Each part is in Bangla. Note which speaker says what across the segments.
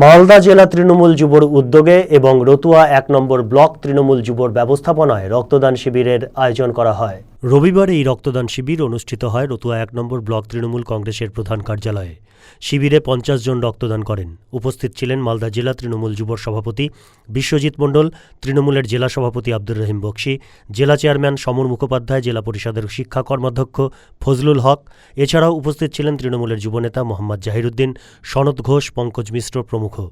Speaker 1: মালদা জেলা তৃণমূল যুবর উদ্যোগে এবং রতুয়া এক নম্বর ব্লক তৃণমূল যুবর ব্যবস্থাপনায় রক্তদান শিবিরের আয়োজন করা হয়। রবিবার এই রক্তদান শিবির অনুষ্ঠিত হয় রতুয়া এক নম্বর ব্লক তৃণমূল কংগ্রেসের প্রধান কার্যালয়ে। শিবিরে পঞ্চাশ জন রক্তদান করেন। উপস্থিত ছিলেন মালদা জেলা তৃণমূল যুবর সভাপতি বিশ্বজিৎ মণ্ডল, তৃণমূলের জেলা সভাপতি আব্দুর রহিম বক্সি, জেলা চেয়ারম্যান সমর মুখোপাধ্যায়, জেলা পরিষদের শিক্ষা কর্মাধ্যক্ষ ফজলুল হক। এছাড়াও উপস্থিত ছিলেন তৃণমূলের যুবনেতা মোহাম্মদ জাহিরুদ্দিন, সনদ ঘোষ, পঙ্কজ মিশ্র প্রমুখ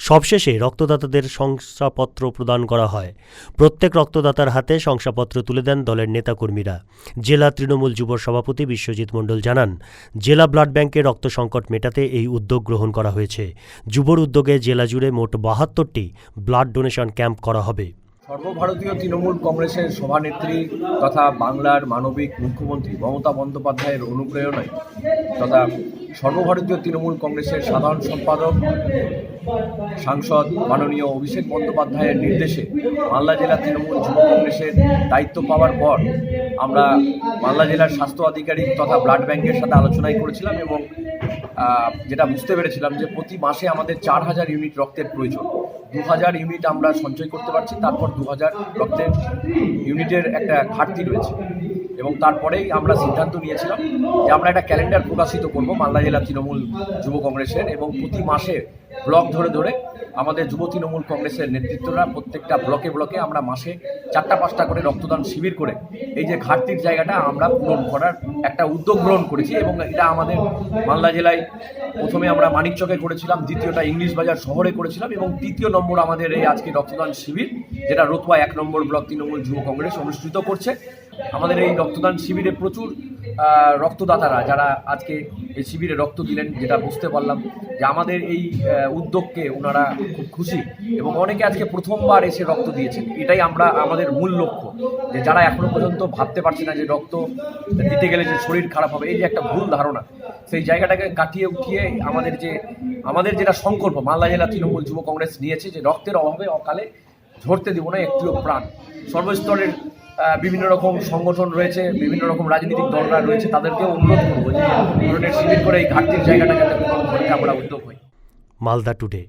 Speaker 1: সবশেষে রক্তদাতাদের শংসাপত্র প্রদান করা হয়। প্রত্যেক রক্তদাতার হাতে শংসাপত্র তুলে দেন দলের নেতাকর্মীরা। জেলা তৃণমূল যুব সভাপতি বিশ্বজিৎ মণ্ডল জানান, জেলা ব্লাড ব্যাংকে রক্ত সংকট মেটাতে এই উদ্যোগ গ্রহণ করা হয়েছে। যুবর উদ্যোগে জেলা জুড়ে মোট বাহাত্তরটি ব্লাড ডোনেশন ক্যাম্প করা হবে।
Speaker 2: সর্বভারতীয় তৃণমূল কংগ্রেসের সভানেত্রী তথা বাংলার মানবিক মুখ্যমন্ত্রী মমতা বন্দ্যোপাধ্যায়ের অনুপ্রেরণায় তথা সর্বভারতীয় তৃণমূল কংগ্রেসের সাধারণ সম্পাদক, সাংসদ মাননীয় অভিষেক বন্দ্যোপাধ্যায়ের নির্দেশে মালদা জেলা তৃণমূল যুব কংগ্রেসের দায়িত্ব পাওয়ার পর আমরা মালদা জেলার স্বাস্থ্য আধিকারিক তথা ব্লাড ব্যাংকের সাথে আলোচনাই করেছিলাম এবং যেটা বুঝতে পেরেছিলাম যে প্রতি মাসে আমাদের চার হাজার ইউনিট রক্তের প্রয়োজন। দু হাজার ইউনিট আমরা সঞ্চয় করতে পারছি, তারপর দু হাজার রক্তের ইউনিটের একটা ঘাটতি রয়েছে। এবং তারপরেই আমরা সিদ্ধান্ত নিয়েছিলাম যে আমরা একটা ক্যালেন্ডার প্রকাশিত করব মালদা জেলা তৃণমূল যুব কংগ্রেসের এবং প্রতি মাসে ব্লক ধরে ধরে আমাদের যুব তৃণমূল কংগ্রেসের নেতৃত্বরা প্রত্যেকটা ব্লকে ব্লকে আমরা মাসে চারটা পাঁচটা করে রক্তদান শিবির করে এই যে ঘাটতির জায়গাটা আমরা পূরণ করার একটা উদ্যোগ গ্রহণ করেছি এবং এটা আমাদের মালদা জেলায় প্রথমে আমরা মানিকচকে করেছিলাম, দ্বিতীয়টা ইংলিশ বাজার শহরে করেছিলাম এবং তৃতীয় নম্বর আমাদের এই আজকে রক্তদান শিবির, যেটা রতুয়া এক নম্বর ব্লক তৃণমূল যুব কংগ্রেস অনুষ্ঠিত করছে। আমাদের এই রক্তদান শিবিরে প্রচুর রক্তদাতারা যারা আজকে এই শিবিরে রক্ত দিলেন, যেটা বুঝতে পারলাম যে আমাদের এই উদ্যোগকে ওনারা খুব খুশি এবং অনেকে আজকে প্রথমবার এসে রক্ত দিয়েছেন। এটাই আমরা, আমাদের মূল লক্ষ্য যে যারা এখনও পর্যন্ত ভাবতে পারছে না যে রক্ত দিতে গেলে যে শরীর খারাপ হবে, এই যে একটা ভুল ধারণা, সেই জায়গাটাকে কাটিয়ে উঠিয়ে আমাদের যে, আমাদের যেটা সংকল্প, মালদা জেলা তৃণমূল যুব কংগ্রেস নিয়েছে যে রক্তের অভাবে অকালে ঝরতে দেবো না, একটিও প্রাণ। সর্বস্তরের বিভিন্ন রকম সংগঠন রয়েছে, বিভিন্ন রকম রাজনৈতিক দলরা রয়েছে তাদেরকে অনুরোধ করব যে শিবির করে এই ঘাটতির জায়গাটা যাতে আমরা উদ্যোগ হই।
Speaker 1: মালদা টুডে